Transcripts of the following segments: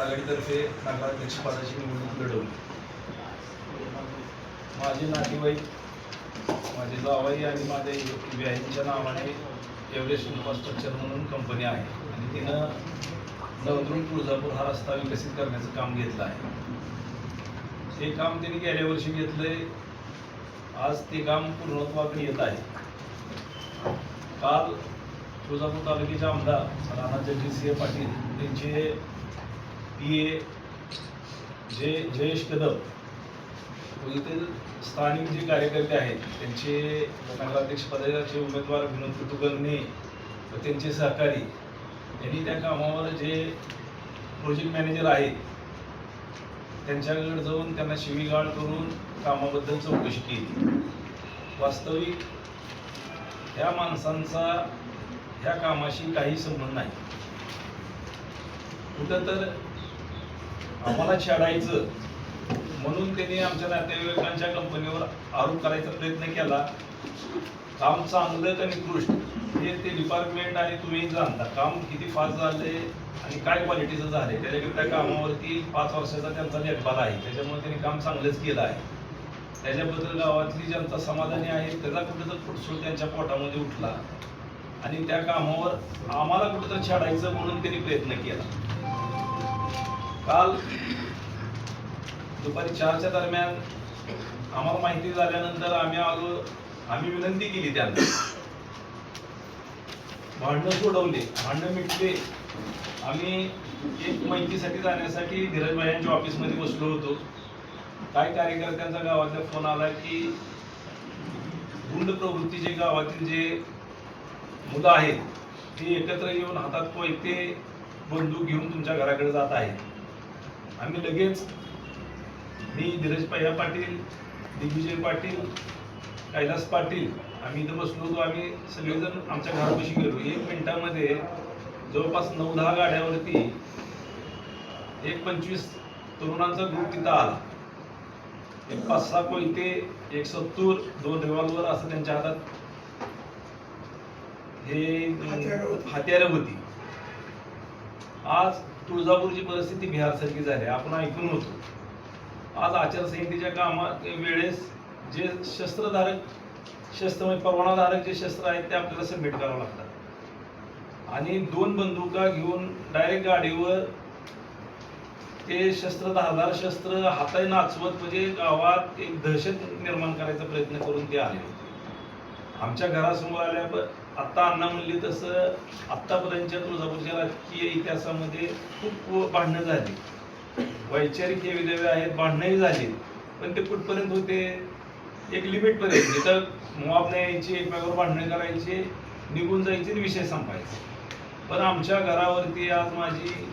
आघाडीतर्फे नगराध्यक्षपदाची निवडणूक लढवली. माझे नातेवाईक माझे जावाई आणि माझ्या बहिणीच्या नावाने एव्हरेस्ट इन्फ्रास्ट्रक्चर म्हणून कंपनी आहे. आणि तिनं नवदुर्ग तुळजापूर हा रस्ता विकसित करण्याचं काम घेतलं आहे. हे काम त्यांनी गेल्या वर्षी घेतलंय. आज ते काम पूर्णत्वाकडे येत आहे. काल तुळजापूर तालुक्याचे आमदार राणा जगजितसिंह पाटील त्यांचे पी ए जे जयेश कदम व स्थानिक जे कार्यकर्ते आहेत त्यांचे नगराध्यक्ष पदाचे उमेदवार विनोद कुटुंबने व त्यांचे सहकारी यांनी त्या कामावर जे प्रोजेक्ट मॅनेजर आहेत त्यांच्याकडे जाऊन त्यांना शिवीगाळ करून कामाबद्दल चौकशी केली. वास्तविक ह्या माणसांचा ह्या कामाशी काही संबंध नाही. कुठं तर आम्हाला छेडायचं. म्हणून त्यांनी आमच्या नातेवाईकांच्या कंपनीवर आरोप करायचा प्रयत्न केला. काम चांगलं का निकृष्ट? हे ते डिपार्टमेंट आणि तुम्ही जाणता. काम किती फास्ट झाले आणि काय क्वालिटीचं झाले त्याच्याकडे त्या कामावरती पाच वर्षाचा त्यांचा लेखभाल आहे. त्याच्यामुळे त्यांनी काम चांगलंच केलं आहे. त्याच्याबद्दल गावातली जनता समाधानी आहे. त्याचा कुठेतरी तर फुटसूळ त्यांच्या पोटामध्ये उठला. आणि त्या कामावर आम्हाला कुठं तर छाडायचं म्हणून त्यांनी प्रयत्न केला. काल दुपारी चारच्या दरम्यान आम्हाला माहिती झाल्यानंतर आम्ही आलो आम्ही विनंती केली त्यांना. भांडणं सोडवले भांडणं मिटले. आम्ही एक माहितीसाठी जाण्यासाठी धीरज भाई यांच्या ऑफिसमध्ये बसलो होतो. काय कार्यकर्त्यांचा गावातला फोन आला की गुंड प्रवृत्तीचे गावातील जे मुलं आहेत ते एकत्र येऊन हातात कोयते बंदूक घेऊन तुमच्या घराकडे जात आहेत. आम्ही लगेच मी धीरज पय्या पाटील दिग्विजय पाटील कैलास पाटील आम्ही इथं बसलो होतो. आम्ही सगळेजण आमच्या घरापाशी गेलो. एक मिनिटामध्ये जवळपास नऊ दहा गाड्यावरती एक पंचवीस तरुणांचा ग्रुप तिथं आला. एक पाच सहा कोयते एक सत्तूर दोन रिव्हॉल्वर असं त्यांच्या हातात हे हत्यारं होती. हत्यारं होती आज तुळजापूरची परिस्थिती बिहारसारखी झाली. आपण ऐकून होतो. आज आचारसंहितेच्या कामा वेळेस जे शस्त्रधारक शस्त्र म्हणजे परवानाधारक जे शस्त्र आहेत ते आपल्याला सबमिट करावं लागतात. आणि दोन बंदुका घेऊन डायरेक्ट गाडीवर ते शस्त्र धारदार शस्त्र हाताने नाचवत म्हणजे गावात एक दहशत निर्माण करायचा प्रयत्न करून ते आले आमच्या घरासमोर आल्या आत्ता अण्णा म्हणले तसं आत्तापर्यंतच्या तुळजापूरच्या राजकीय इतिहासामध्ये खूप भांडणं झाली. वैचारिक हे विधवे आहेत भांडणंही झाली. पण ते कुठपर्यंत होते? एक लिमिट पर्यंत. जिथं मुआब नाही यायची एकमेकावर भांडणं करायचे निघून जायचे आणि विषय संपायचे. पण आमच्या घरावरती आज माझी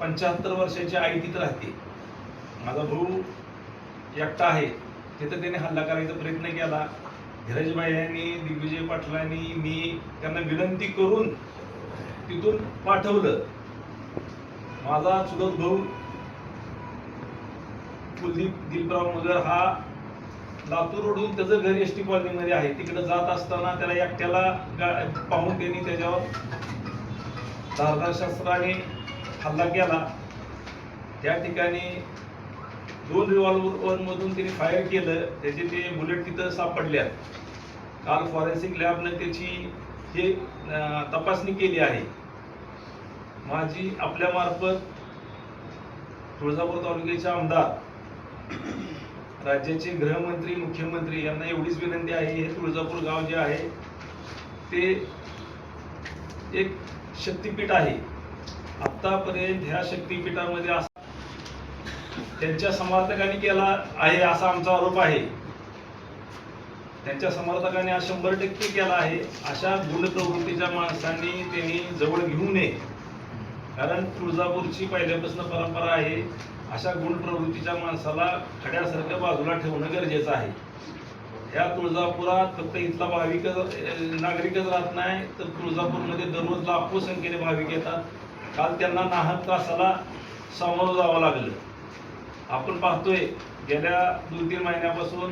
पंच्याहत्तर वर्षाची आई तिथं राहते. माझा भाऊ एकटा आहे. तिथं त्याने हल्ला करायचा प्रयत्न केला. धीरजबाई यांनी दिग्विजय पाटलांनी मी त्यांना विनंती करून तिथून पाठवलं. माझा चुलत भाऊ कुलदीप दिलपराव मगर हा लातूर रोडून त्याचं घर एस टी कॉलनीमध्ये आहे. तिकडे जात असताना त्याला एकट्याला पाहून त्यांनी त्याच्यावर धारदार शस्त्राने हल्ला केला. त्या ठिकाणी दोन रिव्हॉल्वर मधून त्यांनी फायर केलं त्याचे ते बुलेट तिथं सापडल्या काल फॉरेन्सिक लॅबनं त्याची हे तपासणी केली आहे. माझी आपल्या मार्फत तुळजापूर तालुक्याचे आमदार राज्याचे गृहमंत्री मुख्यमंत्री यांना एवढीच विनंती आहे हे तुळजापूर गाव जे आहे ते एक शक्तिपीठ आहे. आतापर्यंत ह्या शक्तिपीठामध्ये त्यांच्या समर्थकांनी केला आहे असा आमचा आरोप आहे. त्यांच्या समर्थकांनी हा शंभर टक्के केला आहे. अशा गुण प्रवृत्तीच्या माणसांनी त्यांनी जवळ घेऊ नये. कारण तुळजापूरची पहिल्यापासून परंपरा आहे अशा गुण प्रवृत्तीच्या माणसाला खड्यासारखं बाजूला ठेवणं गरजेचं आहे. ह्या तुळजापुरात फक्त इथला भाविक नागरिकच राहत नाही तर तुळजापूरमध्ये दररोज लाखो संख्येने भाविक येतात. काल त्यांना नाहक त्रासाला सामोरं जावं लागलं. आपण पाहतोय गेल्या दोन तीन महिन्यापासून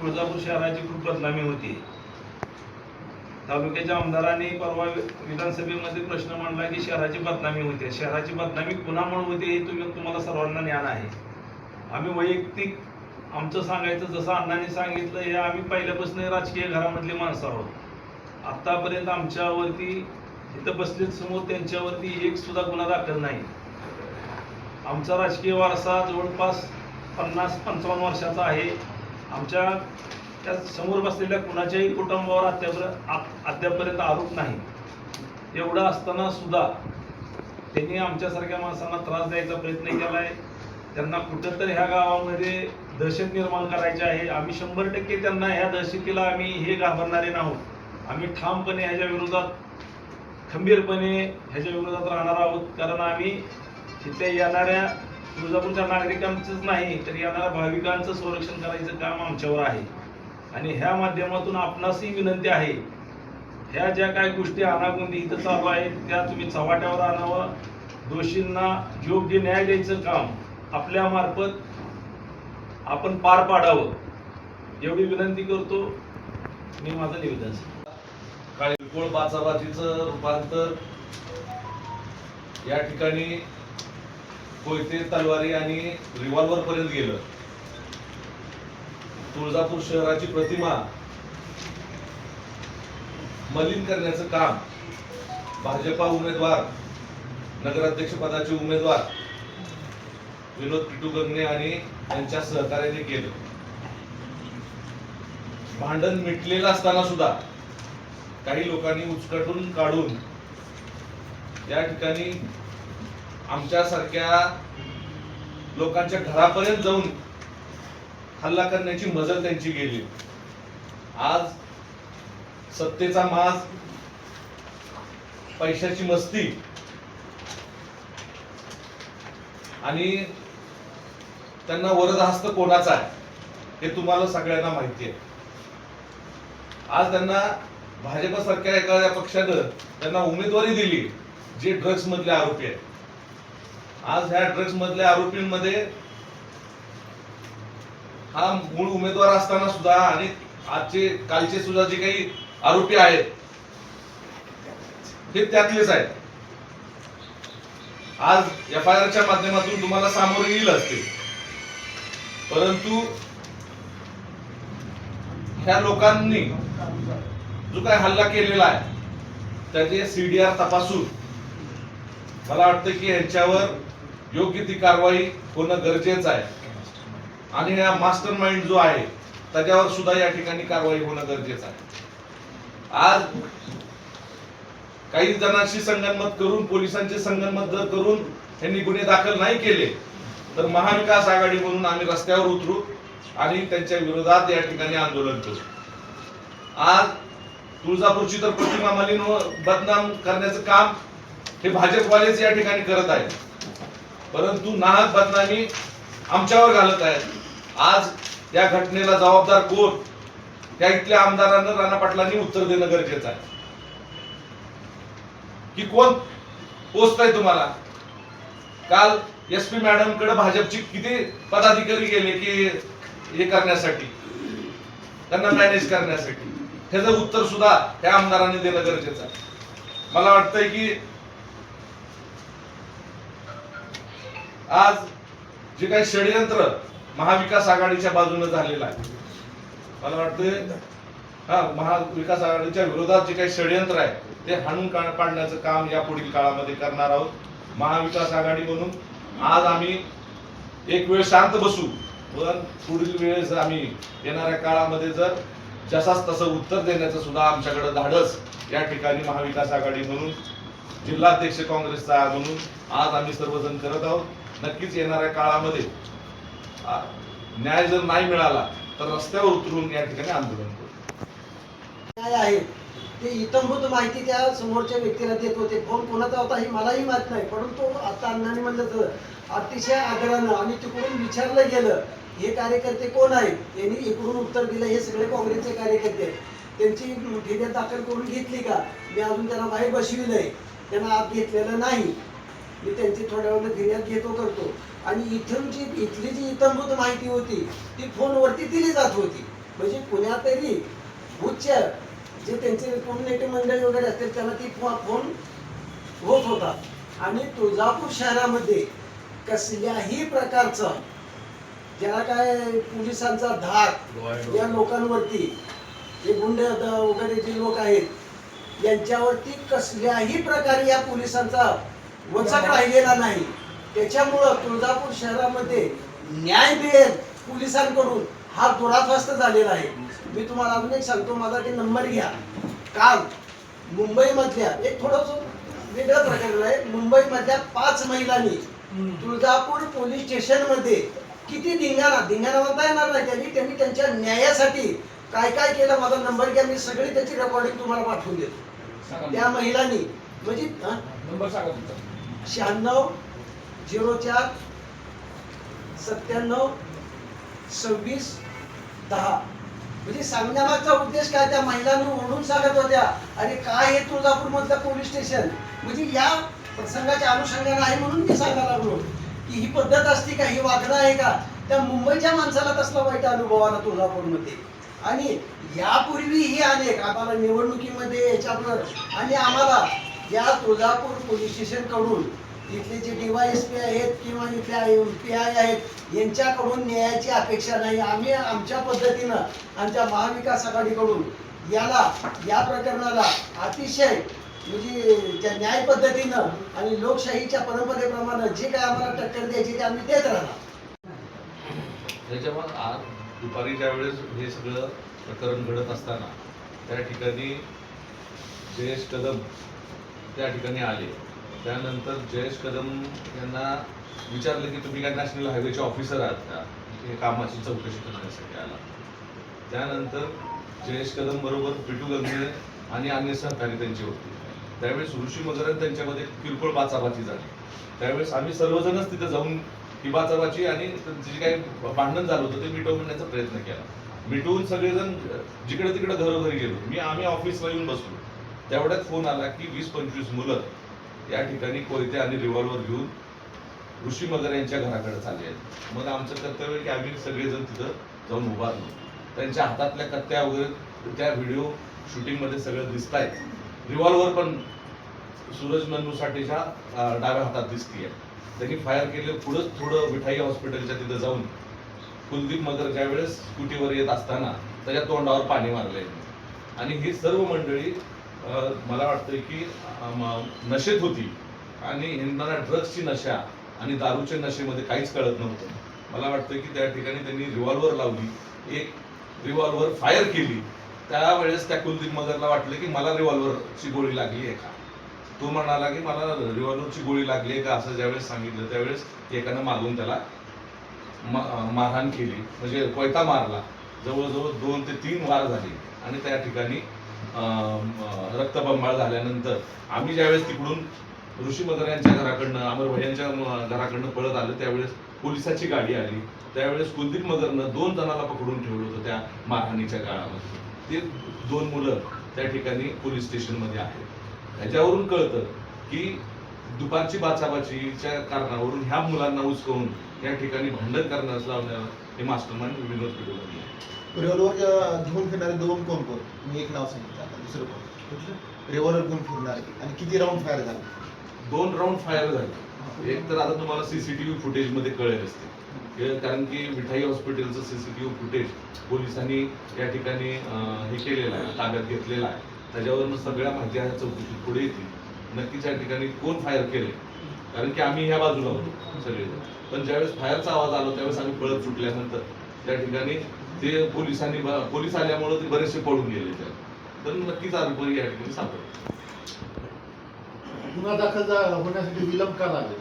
तुळजापूर शहराची खूप बदनामी होती तालुक्याच्या आमदारांनी परवा विधानसभेमध्ये प्रश्न मांडला की शहराची बदनामी होते शहराची बदनामी कुणामुळे होते हे तुम्ही तुम्हाला सर्वांना ज्ञान आहे. आम्ही वैयक्तिक आमचं सांगायचं जसं अण्णांनी सांगितलं हे आम्ही पहिल्यापासून राजकीय घरामधले माणसं आहोत. आतापर्यंत आमच्यावरती इथं बसलेत समोर त्यांच्यावरती एक सुद्धा गुन्हा दाखल नाही. आमचा राजकीय वारसा जवळपास पन्नास पंचावन्न वर्षाचा आहे. आमच्या त्या समोर बसलेल्या कुणाच्याही कुटुंबावर अद्यापर्यंत आ- अद्यापर्यंत आरोप नाही. एवढं असताना सुद्धा त्यांनी आमच्यासारख्या माणसांना त्रास द्यायचा प्रयत्न केला आहे त्यांना कुठंतरी ह्या गावामध्ये दहशत निर्माण करायची आहे. आम्ही शंभर टक्के त्यांना ह्या दहशतीला आम्ही हे घाबरणारे नाहोत. आम्ही ठामपणे ह्याच्या विरोधात खंबीरपणे ह्याच्या विरोधात राहणार आहोत. कारण आम्ही तिथे येणाऱ्या तुळजापूरच्या नागरिकांचंच नाही तर येणाऱ्या भाविकांचं संरक्षण करायचं काम आमच्यावर आहे. आणि ह्या माध्यमातून आपणासही विनंती आहे ह्या ज्या काही गोष्टी अनागोंदी इथं चालू आहेत त्या तुम्ही चव्हाट्यावर आणावं. दोषींना योग्य न्याय द्यायचं काम आपल्या मार्फत आपण पार पाडावं एवढी विनंती करतो. मी माझं निवेदन काळीकोळ बाचाबाजीचं रूपांतर या ठिकाणी कोयते तलवारी आणि रिव्हॉल्वर पर्यंत गेलं. तुळजापूर शहराची प्रतिमा मलिन करण्याचं काम भाजपा उमेदवार नगराध्यक्ष पदाचे उमेदवार विनोद पिटू गंगणे आणि त्यांच्या सहकार्याने केलं. भांडण मिटलेलं असताना सुद्धा काही लोकांनी उचकटून काढून या ठिकाणी आमच्यासारख्या लोकांच्या घरापर्यंत जाऊन हल्ला करण्याची मजल त्यांची गेली. आज सत्तेचा माज पैशाची मस्ती आणि त्यांना वरदहस्त कोणाचा आहे हे तुम्हाला सगळ्यांना माहिती आहे. आज त्यांना भाजपसारख्या एखाद्या पक्षानं त्यांना उमेदवारी दिली जे ड्रग्ज मधले आरोपी आहेत. आज ह्या ड्रग्ज मधल्या आरोपींमध्ये हा मूळ उमेदवार असताना सुद्धा आणि आजचे कालचे सुद्धा जे काही आरोपी आहेत हे त्यातलेच आहेत. आज एफ आय आरच्या माध्यमातून तुम्हाला सामोरे येईल असते. परंतु ह्या लोकांनी जो काय हल्ला केलेला आहे त्याचे सीडीआर तपासून मला वाटतं की यांच्यावर योग्य ती कारवाई होणं गरजेचं आहे. आणि हा मास्टर माइंड जो आहे त्याच्यावर सुद्धा या ठिकाणी कारवाई होणं गरजेचं आहे. आज काही जणांशी संगनमत करून पोलिसांचे संगनमत जर करून त्यांनी गुन्हे दाखल नाही केले तर महाविकास आघाडी म्हणून आम्ही रस्त्यावर उतरू आणि त्यांच्या विरोधात या ठिकाणी आंदोलन करू. आज तुळजापूरची तर प्रतिमा मलिन बदनाम करण्याचं काम हे भाजपवालेच या ठिकाणी करत आहेत. परंतु नाहक बदनामी आमच्यावर घालत आहेत. आज या घटनेला जबाबदार कोण? त्या इथल्या आमदारांना राणा पाटलांनी उत्तर देणं गरजेचं आहे. की कोण? पोचताय तुम्हाला. काल एस पी मॅडमकडे भाजपची किती पदाधिकारी गेले की हे करण्यासाठी? त्यांना मॅनेज करण्यासाठी. ह्याचं उत्तर सुद्धा त्या आमदारांनी देणं गरजेचं आहे. मला वाटतंय की आज जे काही षडयंत्र महाविकास आघाडीच्या बाजूने झालेलं आहे मला वाटतंय हा महाविकास आघाडीच्या विरोधात जे काही षडयंत्र आहे ते हाणून पाडण्याचं काम या पुढील काळामध्ये करणार आहोत महाविकास आघाडी म्हणून. आज आम्ही एक वेळ शांत बसू पण पुढील वेळेस आम्ही येणाऱ्या काळामध्ये जर जसाच तसं उत्तर देण्याचं सुद्धा आमच्याकडे धाडस या ठिकाणी महाविकास आघाडी म्हणून जिल्हाध्यक्ष काँग्रेसचा म्हणून आज आम्ही सर्वजण करत आहोत. नक्कीच येणाऱ्या काळामध्ये न्याय जर नाही मिळाला तर रस्त्यावर उतरून या ठिकाणी आंदोलन करू. काय आहे? ते इतंभूत माहिती त्या समोरच्या व्यक्तीला देत होते. फोन कोणाचा होता हे मलाही माहीत नाही. परंतु आता अण्णांनी म्हणलं तर अतिशय आदरानं आणि तिकडून विचारलं गेलं हे कार्यकर्ते कोण आहेत यांनी इकडून उत्तर दिलं हे सगळे काँग्रेसचे कार्यकर्ते त्यांची फिर्याद दाखल करून घेतली का? मी अजून त्यांना बाहेर बसविलंय. त्यांना आत घेतलेलं नाही. मी त्यांची थोड्या वेळानं फिर्याद घेतो करतो आणि इथून जी इथली जी इतंभूत माहिती होती ती फोनवरती दिली जात होती. म्हणजे कुण्यातरी उच्च जे त्यांचे नेते मंडळी वगैरे असतील त्यांना ती फोन होत होता. आणि तुळजापूर शहरामध्ये कसल्याही प्रकारचं ज्याला काय पोलिसांचा धाक या लोकांवरती जे गुंड वगैरे जे लोक आहेत यांच्यावरती कसल्याही प्रकारे या पोलिसांचा वचक राहिलेला नाही. त्याच्यामुळं तुळजापूर शहरामध्ये न्याय मिळेल पोलिसांकडून. हा दुराध्वस्त झालेला आहे. मी तुम्हाला अजून एक सांगतो माझा ते नंबर घ्या. काल मुंबईमधल्या एक थोडस वेगळं प्रकरण आहे. मुंबईमधल्या पाच महिलांनी तुळजापूर पोलीस स्टेशनमध्ये किती धिंगाणा धिंगाणा म्हणता येणार नाही त्यांनी. त्यांनी त्यांच्या न्यायासाठी काय काय केलं? माझा नंबर घ्या. मी सगळी त्याची रेकॉर्डिंग तुम्हाला पाठवून देतो. त्या महिलांनी म्हणजे? नंबर सांगा तुमचा. शहाण्णव झिरो चार सत्त्याण्णव सव्वीस दहा. म्हणजे सांगण्यामागचा उद्देश काय? त्या महिलांना ओढून सांगत होत्या. अरे काय हे तुळजापूर मधलं पोलीस स्टेशन? म्हणजे या प्रसंगाच्या अनुषंगाने आहे म्हणून मी सांगायला लागलो. की ही पद्धत असती का? ही वागणं आहे का? त्या मुंबईच्या माणसाला तसला वाईट अनुभव आला तुळजापूरमध्ये. आणि यापूर्वीही अनेक आम्हाला निवडणुकीमध्ये याच्यावर आणि आम्हाला या तुळजापूर पोलीस स्टेशनकडून इथले जे डीवायएसपी आहेत किंवा इथल्या पी आय आहेत यांच्याकडून न्यायाची अपेक्षा नाही. आम्ही आमच्या पद्धतीनं आमच्या महाविकास आघाडीकडून याला या प्रकरणाला अतिशय म्हणजे त्या न्याय पद्धतीनं आणि लोकशाहीच्या परंपरेप्रमाणे जे काय आम्हाला टक्कर द्यायची ते आम्ही देत राहणार. त्याच्यामुळे आज दुपारी ज्या वेळेस हे सगळं प्रकरण घडत असताना त्या ठिकाणी जयेश कदम त्या ठिकाणी आले. त्यानंतर जयेश कदम यांना विचारलं की तुम्ही काय नॅशनल हायवेचे ऑफिसर आहात का? म्हणजे हे कामाची चौकशी करण्यासाठी आला. त्यानंतर जयेश कदम बरोबर पिटू गंगे आणि अन्य सहकारी त्यांचे होते. त्यावेळेस ऋषी मगरन त्यांच्यामध्ये किरकोळ बाचाबाची झाली. त्यावेळेस आम्ही सर्वजणच तिथे जाऊन ही बाचाबाची आणि जे काही भांडण झालं होतं ते मिटवण्याचा प्रयत्न केला. मिटवून सगळेजण जिकडे तिकडे घरोघरी गेलो. मी आम्ही ऑफिसला येऊन बसलो. तेवढ्यात फोन आला की वीस पंचवीस मुलं या ठिकाणी कोयते आणि रिव्हॉल्वर घेऊन ऋषी मगर यांच्या घराकडे चालले आहेत. मग आमचं कर्तव्य की आम्ही सगळेजण तिथं जाऊन उभारलो त्यांच्या हातातल्या कत्त्या वगैरे त्या व्हिडिओ शूटिंगमध्ये सगळं दिसत आहेत रिव्हॉल्वर पण सूरज नन्नूसाठीच्या अं, डाव्या हातात दिसतीये. त्यांनी फायर केले पुढंच थोडं विठाई हॉस्पिटलच्या तिथं जाऊन कुलदीप मगर ज्यावेळेस स्कूटीवर येत असताना त्याच्या तोंडावर पाणी मारले आणि ही सर्व मंडळी मला वाटतं की नशेत होती. आणि हिंदाना ड्रग्सची नशा आणि दारूच्या नशेमध्ये काहीच कळत नव्हतं. मला वाटतं की त्या ठिकाणी त्यांनी रिव्हॉल्वर लावली. एक रिव्हॉल्वर फायर केली. त्यावेळेस त्या कुलदीप मगरला वाटलं की मला रिव्हॉल्वरची गोळी लागली आहे का? तो म्हणाला की मला रिव्हॉल्वरची गोळी लागली आहे का असं ज्यावेळेस सांगितलं त्यावेळेस एकानं मागून त्याला म- मारहाण केली. म्हणजे कोयता मारला. जवळजवळ दोन ते तीन वार झाले. आणि त्या ठिकाणी रक्तबंबाळ झाल्यानंतर आम्ही ज्यावेळेस तिकडून ऋषी मदर यांच्या घराकडनं अमर भैयांच्या घराकडनं पळत आलं त्यावेळेस पोलिसाची गाडी आली. त्यावेळेस कुलदीप मगरनं दोन जणाला पकडून ठेवलं होतं त्या मारहाणीच्या काळामध्ये. ते दोन मुलं त्या ठिकाणी पोलीस स्टेशनमध्ये आहेत. ह्याच्यावरून कळतं की दुपारची बाचाबाचीच्या कारणावरून ह्या मुलांना उचकवून या ठिकाणी भांडण करण्यास लावण्यावर हे मास्टर माइंड विनोद पिढी रिव्हॉल्वर घेऊन फिरणारे दोन कोण कोण? मी एक नाव सांगितलं आता दुसरं कोण? रिव्हॉल्वर घेऊन फिरणारे. आणि किती राऊंड फायर झाले? दोन राऊंड फायर झाले. एक तर आता तुम्हाला सीसीटीव्ही फुटेजमध्ये कळेल असते. कारण की मिठाई हॉस्पिटलचं सीसीटीव्ही फुटेज पोलिसांनी या ठिकाणी हे केलेलं आहे ताब्यात घेतलेलं आहे. त्याच्यावरून सगळ्या माहिती ह्या चौकशीत पुढे येतील. नक्कीच या ठिकाणी कोण फायर केले कारण की आम्ही ह्या बाजूला होतो सगळे पण ज्यावेळेस फायरचा आवाज आला त्यावेळेस आम्ही पळत सुटल्यानंतर त्या ठिकाणी ते पोलिसांनी ब- पोलीस आल्यामुळे ते बरेचसे पळून गेले त्या. तर नक्कीच आरोपी या ठिकाणी सापडले गुन्हा दाखल होण्यासाठी विलंब का लागेल?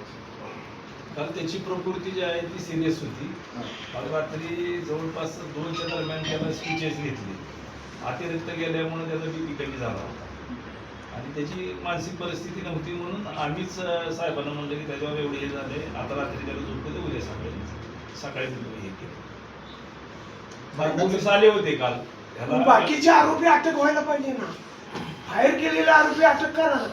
कारण त्याची प्रकृती जी आहे ती सिरियस होती. काल रात्री जवळपास दोनच्या दरम्यान त्याला स्टिचेस घेतली. अतिरिक्त गेल्यामुळे त्याचा बीपी कमी झाला. होता त्याची मानसिक परिस्थिती नव्हती म्हणून आम्हीच साहेबांना म्हणलं की त्याच्यावर एवढे हे झाले आता रात्री त्याला झोपू दे उद्या सकाळी. सकाळी तुम्ही हे केलं. पोलीस आले होते काल. बाकीचे आरोपी अटक व्हायला पाहिजे ना. फायर केलेले आरोपी अटक करा.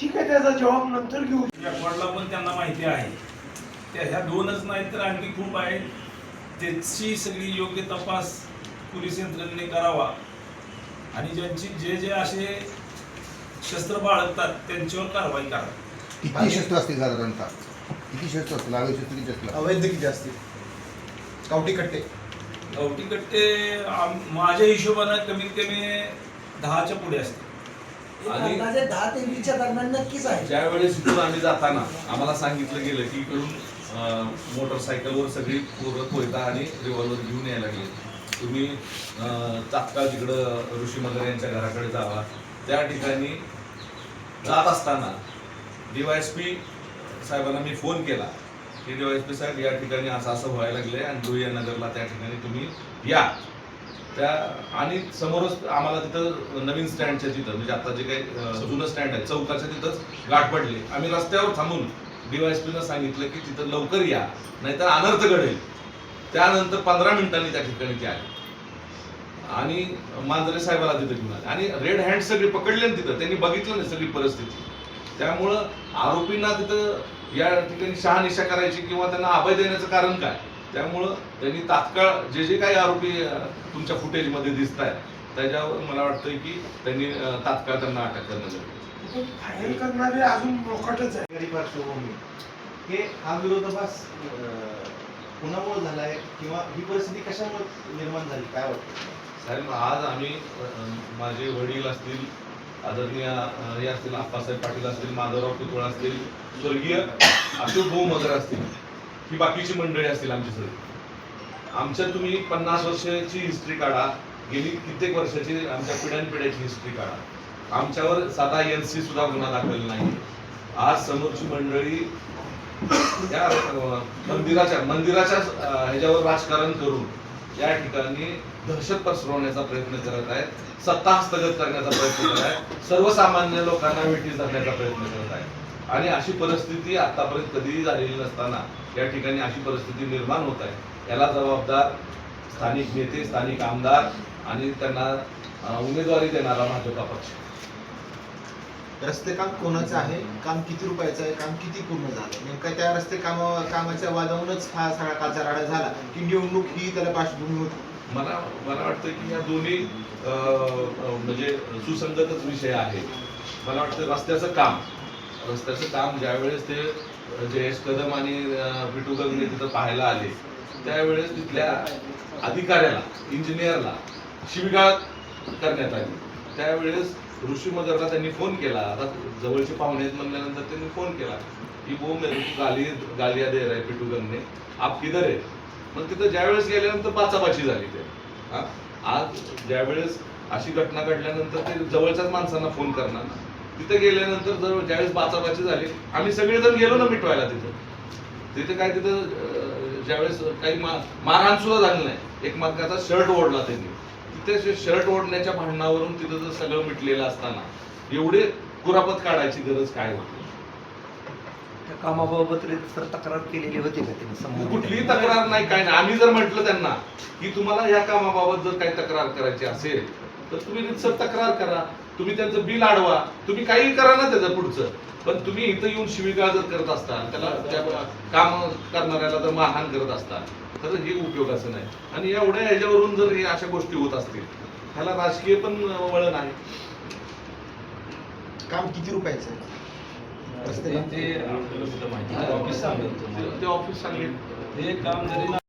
ठीक आहे त्याचा जबाब नंतर घेऊ. रेकॉर्डला पण त्यांना माहिती आहे. त्या ह्या दोनच नाहीत तर आणखी खूप आहेत त्याची सगळी योग्य तपास पोलीस यंत्रणेने करावा. आणि ज्यांची जे जे असे शस्त्र बाळगतात त्यांच्यावर कारवाई करा. किती शस्त्र असतील साधारणतः? किती शस्त्र असतील? अवैध शस्त्र किती असतील अवैध किती असतील? गावठी कट्टे. गावठी कट्टे आम- माझ्या हिशोबानं कमीत कमी दहाच्या पुढे असते एक आणि- अंदाजे दहा ते वीसच्या दरम्यान नक्कीच आहे. ज्यावेळेस इथून आम्ही जाताना आम्हाला सांगितलं गेलं की इकडून मोटरसायकलवर सगळी पोरं कोयता आणि रिव्हॉल्वर घेऊन यायला लागले. तुम्ही अं, तात्काळ तिकडं ऋषी मगर यांच्या घराकडे जावा. त्या ठिकाणी जात असताना डीवायएसपी साहेबांना मी फोन केला की डीवायएसपी साहेब या ठिकाणी असं असं व्हायला लागले आणि दुय्या नगरला त्या ठिकाणी तुम्ही या. त्या आणि समोरच आम्हाला तिथं नवीन स्टँडच्या तिथं म्हणजे आता जे काही जुनं स्टँड आहे चौकाच्या तिथंच गाठ पडली. आम्ही रस्त्यावर थांबून डीवायएसपीनं सांगितलं की तिथं लवकर या नाहीतर अनर्थ घडेल. त्यानंतर पंधरा मिनिटांनी त्या ठिकाणी ते आले आणि मांजरे साहेबाला तिथं घेऊन आले. आणि रेड हँड सगळे पकडले ना तिथं. त्यांनी बघितलं नाही सगळी परिस्थिती. त्यामुळं आरोपींना तिथं या ठिकाणी शहानिशा करायची किंवा त्यांना अभय देण्याचं कारण काय? त्यामुळं त्यांनी तात्काळ जे जे काही आरोपी तुमच्या फुटेजमध्ये दिसत आहेत त्याच्यावर मला वाटतंय की त्यांनी तात्काळ त्यांना अटक करणं गरजेचं. फायर करणारे अजून मोकाटच आहे पार्श्वभूमी. हे हा विरोधाभास कुणामुळे झालाय किंवा ही परिस्थिती कशामुळे निर्माण झाली? काय वाटतं? साहेब आज आम्ही माझे वडील असतील आदरणीय हे असतील आप्पासाहेब पाटील असतील माधवराव पुतळा असतील स्वर्गीय अशोक भाऊ मगर असतील ही बाकीची मंडळी असतील आमची सगळी. आमच्या तुम्ही पन्नास वर्षाची हिस्ट्री काढा गेली कित्येक वर्षाची आमच्या पिढ्यानपिढ्याची हिस्ट्री काढा. आमच्यावर साधा एन सी सुद्धा गुन्हा दाखल नाही. आज समोरची मंडळी या मंदिराच्या मंदिराच्या ह्याच्यावर राजकारण करून या ठिकाणी दहशत पसरवण्याचा प्रयत्न करत आहेत. सत्ता हस्तगत करण्याचा प्रयत्न करत आहेत. सर्वसामान्य लोकांना वेठीस धरण्याचा प्रयत्न करत आहेत. आणि अशी परिस्थिती आतापर्यंत कधीही झालेली नसताना या ठिकाणी अशी परिस्थिती निर्माण होत आहे. याला जबाबदार स्थानिक नेते स्थानिक आमदार आणि त्यांना उमेदवारी देणारा भाजपा पक्ष. रस्ते काम कोणाचं आहे? काम किती रुपयाचं आहे? काम किती पूर्ण झालं? नेमका त्या रस्ते काम कामाच्या वादावरूनच हा सगळा कालचा राडा झाला की निवडणूक ही त्याला पार्श्वभूमी होती मला मला वाटतं की या दोन्ही म्हणजे सुसंगतच विषय आहे मला वाटतं रस्त्याचं काम रस्त्याचं काम ज्यावेळेस ते जयेश कदम आणि अं, बिटू तिथं पाहायला आले त्यावेळेस तिथल्या अधिकाऱ्याला इंजिनियरला शिवीगाळ करण्यात आली. त्यावेळेस ऋषी मगरला त्यांनी फोन केला. आता जवळचे पाहुणे आहेत म्हणल्यानंतर त्यांनी फोन केला की वो मेरे गाली गालिया दे रहा है पिटू आप किधर आहे मग तिथं ज्यावेळेस गेल्यानंतर पाचापाची झाली ते. आज ज्यावेळेस अशी घटना घडल्यानंतर ते जवळच्याच माणसांना फोन करणार तिथं तिथे गेल्यानंतर जर ज्यावेळेस बाचाबाची झाली आम्ही सगळेजण गेलो ना मिटवायला तिथं. तिथे काय तिथं ज्यावेळेस काही मारहाण सुद्धा झाली नाही. एक मार्काचा शर्ट ओढला त्यांनी. तिथे शर्ट ओढण्याच्या भांडणावरून तिथं जर सगळं मिटलेलं असताना एवढे कुरापत काढायची गरज काय होती? कामाबाबत सर तक्रार केलेली होती का त्यांनी? कुठलीही तक्रार नाही काय नाही. आम्ही जर म्हटलं त्यांना की तुम्हाला या कामाबाबत जर काही तक्रार करायची असेल तर तुम्ही रितसर तक्रार करा. तुम्ही त्यांचं बिल अडवा. तुम्ही काही करा ना त्याचं पुढचं. पण तुम्ही इथं येऊन शिवीगाळ जर करत असताल त्याला त्या काम करणाऱ्याला जर मारहाण करत असताल तर हे उपयोगाचं नाही. आणि एवढ्या ह्याच्यावरून जर हे अशा गोष्टी होत असतील ह्याला राजकीय पण वळण आहे. काम किती रुपयाचं ते ते आपल्याला सुद्धा माहिती आहे. ऑफिस सांगेल. ते ऑफिस सांगेल हे काम जरी